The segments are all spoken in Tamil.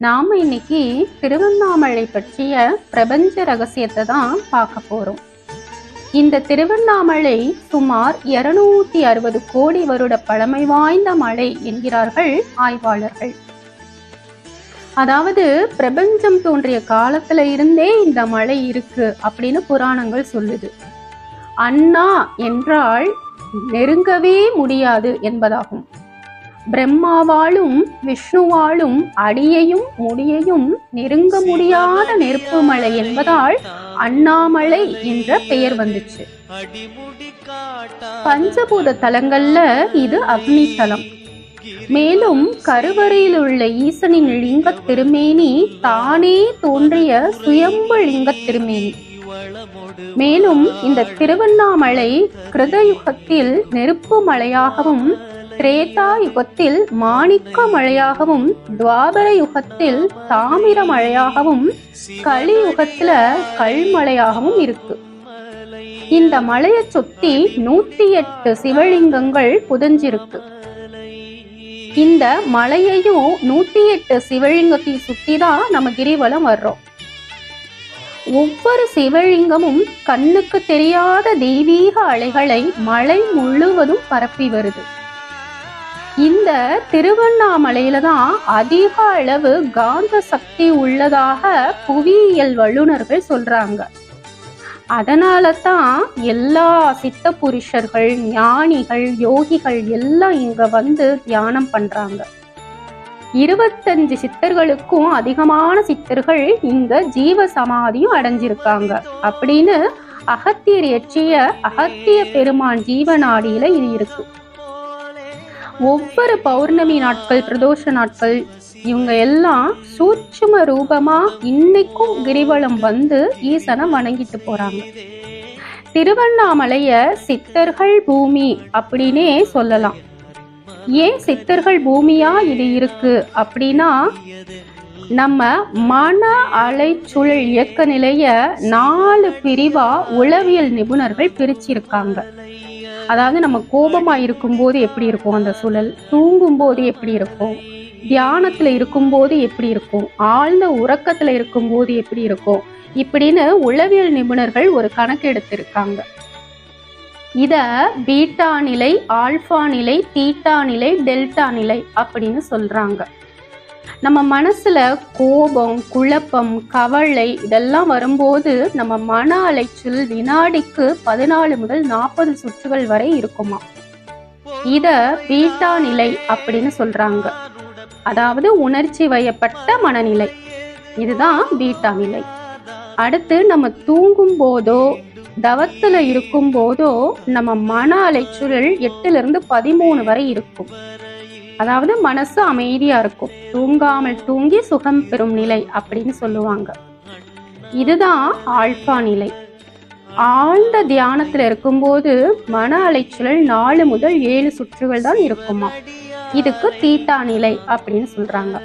நாம இன்னைக்கு திருவண்ணாமலை பற்றிய பிரபஞ்ச ரகசியத்தை தான் பார்க்க போறோம். இந்த திருவண்ணாமலை சுமார் இருநூத்தி அறுபது கோடி வருட பழமை வாய்ந்த மலை என்கிறார்கள் ஆய்வாளர்கள். அதாவது பிரபஞ்சம் தோன்றிய காலத்துல இருந்தே இந்த மலை இருக்கு அப்படின்னு புராணங்கள் சொல்லுது. அண்ணா என்றால் நெருங்கவே முடியாது என்பதாகும். பிரம்மாவாலும் விஷ்ணுவாலும் அடியையும் முடியையும் நெருங்க முடியாத நெருப்பு மலை என்பதால் அண்ணாமலை என்ற பெயர் வந்துச்சு. பஞ்சபூத தலங்கள்ல இது அக்னி தலம் மேலும் கருவறையில் உள்ள ஈசனின் லிங்க திருமேனி தானே தோன்றிய சுயம்பு லிங்க திருமேனி. மேலும் இந்த திருவண்ணாமலை கிருதயுகத்தில் நெருப்பு மலையாகவும் திரேதா யுகத்தில் மாணிக்க மழையாகவும் துவாபர யுகத்தில் தாமிர மழையாகவும் கலியுகத்துல கல்மழையாகவும் இருக்கு. இந்த மலையை சுத்தி நூத்தி எட்டு சிவலிங்கங்கள் புதஞ்சிருக்கு. இந்த மலையையும் நூத்தி எட்டு சிவலிங்கத்தையும் சுத்தி தான் நம்ம கிரிவலம் வர்றோம். ஒவ்வொரு சிவலிங்கமும் கண்ணுக்கு தெரியாத தெய்வீக அலைகளை மலை முழுவதும் பரப்பி வருது. இந்த திருவண்ணாமலையில தான் அதிக அளவு காந்த சக்தி உள்ளதாக புவியியல் வல்லுநர்கள் சொல்றாங்க. அதனால தான் எல்லா சித்த புருஷர்கள் ஞானிகள் யோகிகள் எல்லாம் இங்க வந்து தியானம் பண்றாங்க. இருபத்தஞ்சு சித்தர்களுக்கும் அதிகமான சித்தர்கள் இங்க ஜீவ சமாதியும் அடைஞ்சிருக்காங்க. அப்படின்னு அகத்தியர் எற்றிய அகத்திய பெருமான் ஜீவநாடியில இது இருக்கு. ஒவ்வொரு பௌர்ணமி நாட்கள் பிரதோஷ நாட்கள் இவங்க எல்லாம் சூட்சும ரூபமா இன்னைக்கும் கிரிவலம் வந்து ஈசனை வணங்கிட்டு போறாங்க. திருவண்ணாமலைய சித்தர்கள் பூமி அப்படின்னே சொல்லலாம். ஏன் சித்தர்கள் பூமியா இது இருக்கு அப்படின்னா நம்ம மன அலைச்சுழல் இயக்க நிலைய நாலு பிரிவா உளவியல் நிபுணர்கள் பிரிச்சிருக்காங்க. அதாவது நம்ம கோபமா இருக்கும்போது எப்படி இருக்கும் அந்த சுழல்? தூங்கும் போது எப்படி இருக்கும்? தியானத்துல இருக்கும்போது எப்படி இருக்கும்? ஆழ்ந்த உறக்கத்துல இருக்கும்போது எப்படி இருக்கும்? இப்படின்னு உளவியல் நிபுணர்கள் ஒரு கணக்கு எடுத்திருக்காங்க. இத பீட்டா நிலை ஆல்பா நிலை தீட்டா நிலை டெல்டா நிலை அப்படின்னு சொல்றாங்க. நம்ம மனசுல கோபம் குழப்பம் கவலை இதெல்லாம் வரும்போது நம்ம மன அலைச்சல் வினாடிக்கு பதினாலு முதல் நாற்பது சுற்றுகள் வரை இருக்குமா? இத பீட்டா நிலை அப்படின்னு சொல்றாங்க. அதாவது உணர்ச்சி வயப்பட்ட மனநிலை. இதுதான் பீட்டா நிலை. அடுத்து நம்ம தூங்கும் போதோ தவத்துல இருக்கும் போதோ நம்ம மன அலைச்சூழல் எட்டுல இருந்து பதிமூணு வரை இருக்கும். அதாவது மனசு அமைதியா இருக்கும். தூங்காமல் தூங்கி சுகம் பெறும் நிலை அப்படின்னு சொல்லுவாங்க. இதுதான் ஆல்பா நிலை. ஆழ்ந்த தியானத்துல இருக்கும்போது மன அலைச்சல் நாலு முதல் ஏழு சுற்றுகள் தான் இருக்குமா. இதுக்கு தீட்டா நிலை அப்படின்னு சொல்றாங்க.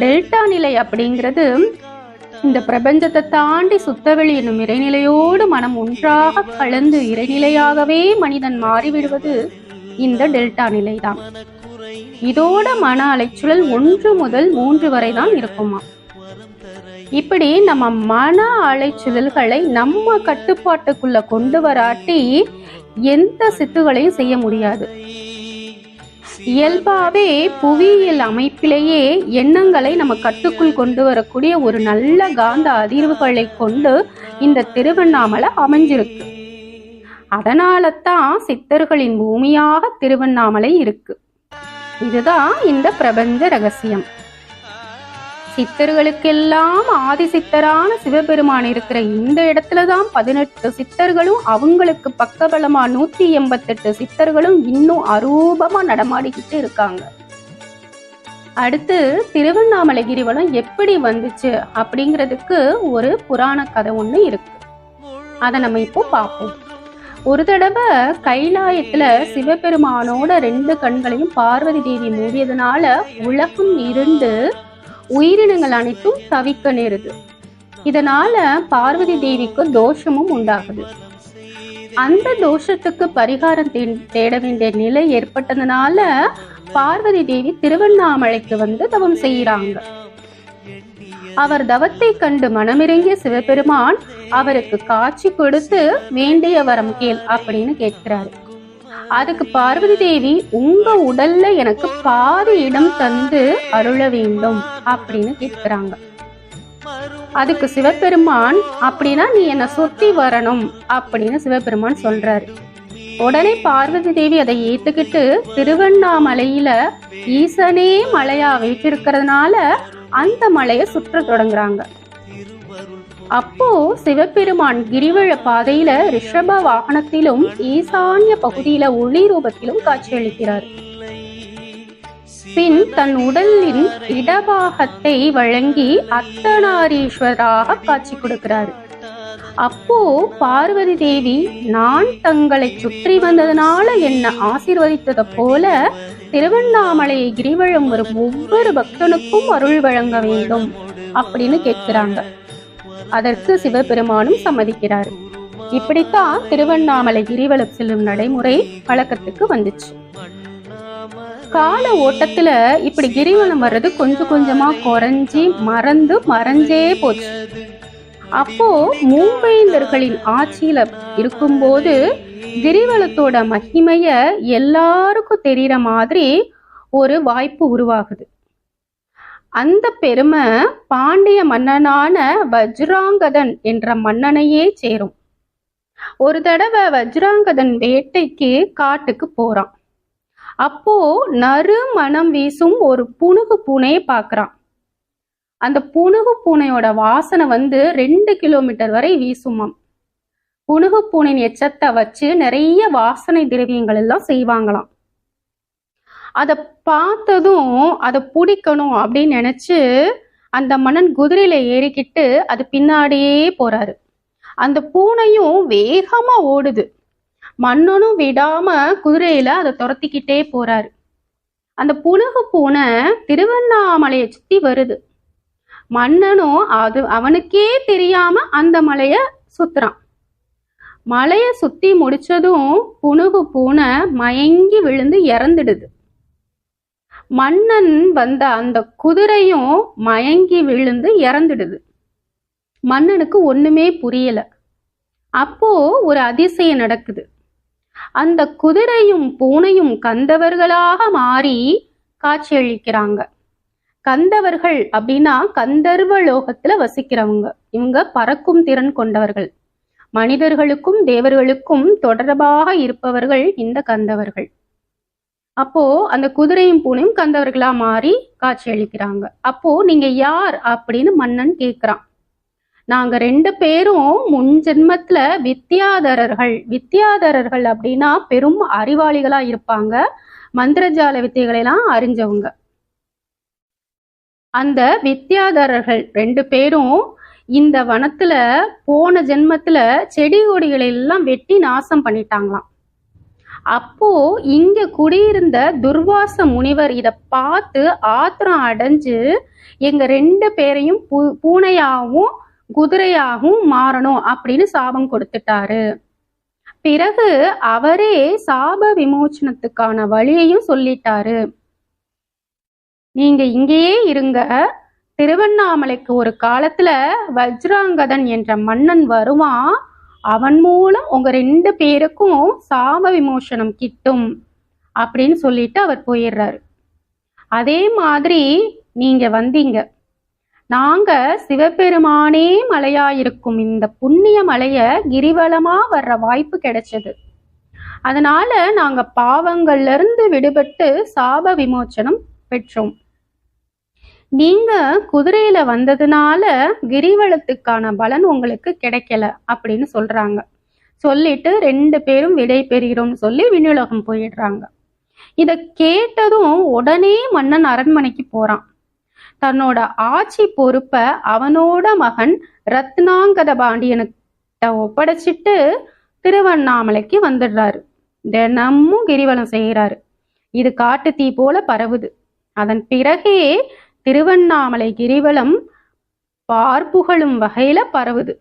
டெல்டா நிலை அப்படிங்கிறது இந்த பிரபஞ்சத்தை தாண்டி சுத்தவெளி என்னும் இறைநிலையோடு மனம் ஒன்றாக கலந்து இறைநிலையாகவே மனிதன் மாறிவிடுவது இந்த டெல்டா நிலைதான். இதோட மன அலைச்சுழல் ஒன்று முதல் மூன்று வரை தான் இருக்குமா? இப்படி நம்ம மன அலைச்சுழல்களை நம்ம கட்டுப்பாட்டுக்குள்ள கொண்டு வராட்டி எந்த சித்துகளையும் செய்ய முடியாது. இயல்பாவே புவியியல் அமைப்பிலேயே எண்ணங்களை நம்ம கட்டுக்குள் கொண்டு வரக்கூடிய ஒரு நல்ல காந்த அதிர்வுகளை கொண்டு இந்த திருவண்ணாமலை அமைஞ்சிருக்கு. அதனால தான் சித்தர்களின் பூமியாக திருவண்ணாமலை இருக்கு. இதுதான் இந்த பிரபஞ்ச ரகசியம். சித்தர்களுக்கெல்லாம் ஆதி சித்தரான சிவபெருமான் இருக்கிற இந்த இடத்துல தான் பதினெட்டு சித்தர்களும் அவங்களுக்கு பக்கபலமா நூத்தி எண்பத்தெட்டு சித்தர்களும் இன்னும் அரூபமா நடமாடிக்கிட்டு இருக்காங்க. அடுத்து திருவண்ணாமலை கிரிவலம் எப்படி வந்துச்சு அப்படிங்கிறதுக்கு ஒரு புராண கதை ஒண்ணு இருக்கு. அதை நம்ம இப்போ பார்ப்போம். ஒரு தடவை கைலாயத்துல சிவபெருமானோட ரெண்டு கண்களையும் பார்வதி தேவி மூடியதுனால உலகம் இருந்து உயிரினங்கள் அனைத்தும் தவிக்க நேருது. இதனால பார்வதி தேவிக்கு தோஷமும் உண்டாகுது. அந்த தோஷத்துக்கு பரிகாரம் தே- தேட வேண்டிய நிலை ஏற்பட்டதுனால பார்வதி தேவி திருவண்ணாமலைக்கு வந்து தவம் செய்யறாங்க அவர் தவத்தை கண்டு மனமிறங்கிய சிவபெருமான் அவருக்கு காட்சி கொடுத்து வேண்டிய வரம் கேள் அப்படின்னு கேட்கிறாரு. அதுக்கு பார்வதி தேவி உங்க உடல்ல எனக்கு பாதி இடம் தந்து அருள வேண்டும் அப்படின்னு கேட்கிறாங்க. அதுக்கு சிவபெருமான் அப்படின்னா நீ என்ன சுத்தி வரணும் அப்படின்னு சிவபெருமான் சொல்றாரு. உடனே பார்வதி தேவி அதை ஏத்துக்கிட்டு திருவண்ணாமலையில ஈசனே மலையா வைத்திருக்கிறதுனால அந்த மலையை சுற்ற தொடங்குறாங்க. அப்போ சிவபெருமான் கிரிவழ பாதையில ரிஷப வாகனத்திலும் ஈசான்ய பகுதியில ஒளி ரூபத்திலும் காட்சியளிக்கிறார் பின் தன் உடலின் இடபாகத்தை வழங்கி அத்தனாரீஸ்வராக காட்சி கொடுக்கிறார். அப்போ பார்வதி தேவி நான் தங்களை சுற்றி வந்ததனால என்ன ஆசீர்வதித்தது போல திருவண்ணாமலை கிரிவலம் வரும் ஒவ்வொரு பக்தனுக்கும் அருள் வழங்க வேண்டும் அப்படின்னு கேட்கிறாங்க. அதற்கு சிவபெருமானும் சம்மதிக்கிறார். இப்படித்தான் திருவண்ணாமலை கிரிவலம் செல்லும் நடைமுறை பழக்கத்துக்கு வந்துச்சு. கால ஓட்டத்துல இப்படி கிரிவலம் வர்றது கொஞ்சம் கொஞ்சமா குறைஞ்சி மறந்து மறைஞ்சே போச்சு. அப்போ மூவேந்தர்களின் ஆட்சியில இருக்கும்போது கிரிவலத்தோட மகிமைய எல்லாருக்கும் தெரியற மாதிரி ஒரு வாய்ப்பு உருவாகுது. அந்த பெருமை பாண்டிய மன்னனான வஜ்ராங்கதன் என்ற மன்னனையே சேரும். ஒரு தடவை வஜ்ராங்கதன் வேட்டைக்கு காட்டுக்கு போறான். அப்போ நறு மனம் வீசும் ஒரு புனுகு பூனையை பார்க்கறான். அந்த புனுகு பூனையோட வாசனை வந்து ரெண்டு கிலோமீட்டர் வரை வீசுமாம் புனுகு பூனையின் எச்சத்தை வச்சு நிறைய வாசனை திரவியங்கள் எல்லாம் செய்வாங்களாம். அதை பார்த்ததும் அதை பிடிக்கணும் அப்படின்னு நினைச்சு அந்த மன்னன் குதிரையில ஏறிக்கிட்டு அது பின்னாடியே போறாரு. அந்த பூனையும் வேகமா ஓடுது. மன்னனும் விடாம குதிரையில அதை துரத்திக்கிட்டே போறாரு. அந்த புனுகு பூனை திருவண்ணாமலையை சுத்தி வருது. மன்னனும் அது அவனுக்கே தெரியாம அந்த மலைய சுத்துறான். மலைய சுத்தி முடிச்சதும் புனுகு பூனை மயங்கி விழுந்து இறந்துடுது. மன்னன் வந்த அந்த குதிரையும் மயங்கி விழுந்து இறந்துடுது. மன்னனுக்கு ஒண்ணுமே புரியல. அப்போ ஒரு அதிசயம் நடக்குது. அந்த குதிரையும் பூனையும் கந்தவர்களாக மாறி காட்சியளிக்கிறாங்க. கந்தவர்கள் அப்படின்னா கந்தர்வ லோகத்துல வசிக்கிறவங்க. இவங்க பறக்கும் திறன் கொண்டவர்கள். மனிதர்களுக்கும் தேவர்களுக்கும் தொடர்பாக இருப்பவர்கள் இந்த கந்தவர்கள். அப்போ அந்த குதிரையும் பூனையும் கந்தவர்களா மாறி காட்சி அளிக்கிறாங்க. அப்போ நீங்க யார் அப்படின்னு மன்னன் கேக்குறான் நாங்க ரெண்டு பேரும் முன் ஜென்மத்துல வித்தியாதரர்கள் வித்யாதரர்கள் அப்படின்னா பெரும் அறிவாளிகளா இருப்பாங்க. மந்திரஜால வித்தைகளை எல்லாம் அறிஞ்சவங்க. அந்த வித்யாதரர்கள் ரெண்டு பேரும் இந்த வனத்துல போன ஜென்மத்துல செடி கொடிகளை எல்லாம் வெட்டி நாசம் பண்ணிட்டாங்களாம். அப்போ இங்க குடியிருந்த துர்வாச முனிவர் இத பார்த்து ஆத்திரம் அடைஞ்சு எங்க ரெண்டு பேரையும் பூ பூனையாகவும் குதிரையாகவும் மாறணும் அப்படின்னு சாபம் கொடுத்துட்டாரு. பிறகு அவரே சாப விமோச்சனத்துக்கான வழியையும் சொல்லிட்டாரு. நீங்க இங்கேயே இருங்க. திருவண்ணாமலைக்கு ஒரு காலத்துல வஜ்ராங்கதன் என்ற மன்னன் வருவான். அவன் மூலம் உங்க ரெண்டு பேருக்கும் சாப விமோசனம் கிட்டும் அப்படின்னு சொல்லிட்டு அவர் போயிடுறாரு. அதே மாதிரி நீங்க வந்தீங்க. நாங்க சிவபெருமானே மலையாயிருக்கும் இந்த புண்ணிய மலைய கிரிவலமா வர்ற வாய்ப்பு கிடைச்சது. அதனால நாங்க பாவங்கள்ல இருந்து விடுபட்டு சாப விமோச்சனம் பெற்றோம். நீங்க குதிரையில வந்ததுனால கிரிவலத்துக்கான பலன் உங்களுக்கு கிடைக்கல அப்படின்னு சொல்றாங்க. சொல்லிட்டு ரெண்டு பேரும் விடை பெறுகிறோம்னு சொல்லி விண்ணுலகம் போயிடுறாங்க. இத கேட்டதும் உடனே மன்னன் அரண்மனைக்கு போறான். தன்னோட ஆட்சி பொறுப்ப அவனோட மகன் ரத்னாங்கத பாண்டியனுக்கிட்ட ஒப்படைச்சிட்டு திருவண்ணாமலைக்கு வந்துடுறாரு. தினமும் கிரிவலம் செய்கிறாரு இது காட்டு தீ போல பரவுது. அதன் பிறகே திருவண்ணாமலை கிரிவலம் பார்ப்புகழும் வகையில பரவுது.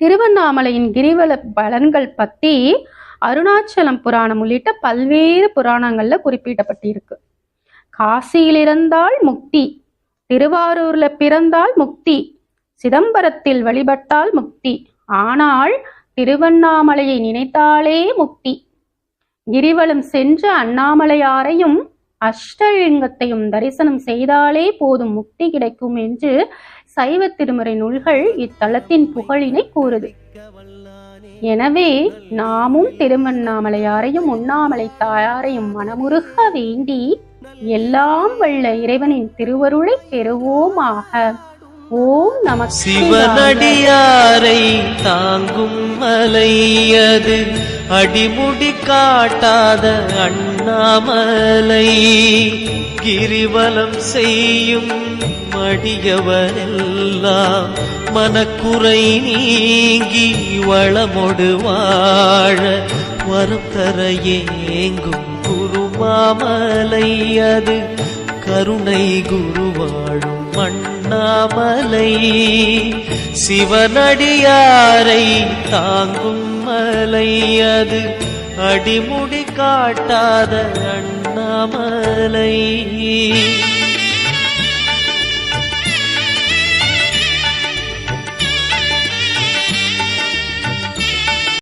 திருவண்ணாமலையின் கிரிவல பலன்கள் பத்தி அருணாச்சலம் புராணம் உள்ளிட்ட பல்வேறு புராணங்கள்ல குறிப்பிடப்பட்டிருக்கு. காசியில் இருந்தால் முக்தி திருவாரூர்ல பிறந்தால் முக்தி சிதம்பரத்தில் வழிபட்டால் முக்தி ஆனால் திருவண்ணாமலையை நினைத்தாலே முக்தி. கிரிவலம் சென்ற அண்ணாமலையாரையும் அஷ்டலிங்கத்தையும் தரிசனம் செய்தாலே போதும் முக்தி கிடைக்கும் என்று சைவ திருமுறை நூல்கள் இத்தலத்தின் புகழினை கூறுது. எனவே நாமும் திருமண்ணாமலையாரையும் உண்ணாமலை தாயாரையும் மனமுருக வேண்டி எல்லாம் வல்ல இறைவனின் திருவருளை பெறுவோமாக. ஓம் நம சிவனடியாரை தாங்கும் மலையது அடிமுடி காட்டாத அண்ணாமலை. கிரிவலம் செய்யும் மடியவரெல்லாம் மனக்குறை நீங்கி வளமொடு வாழ வரம் தர ஏங்கும் குருமாமலை அது கருணை குருவாழும் மண்ணாமலை சிவனடியாரை தாங்கும் மலை அது அடிமுடி காட்டாத அண்ணாமலை.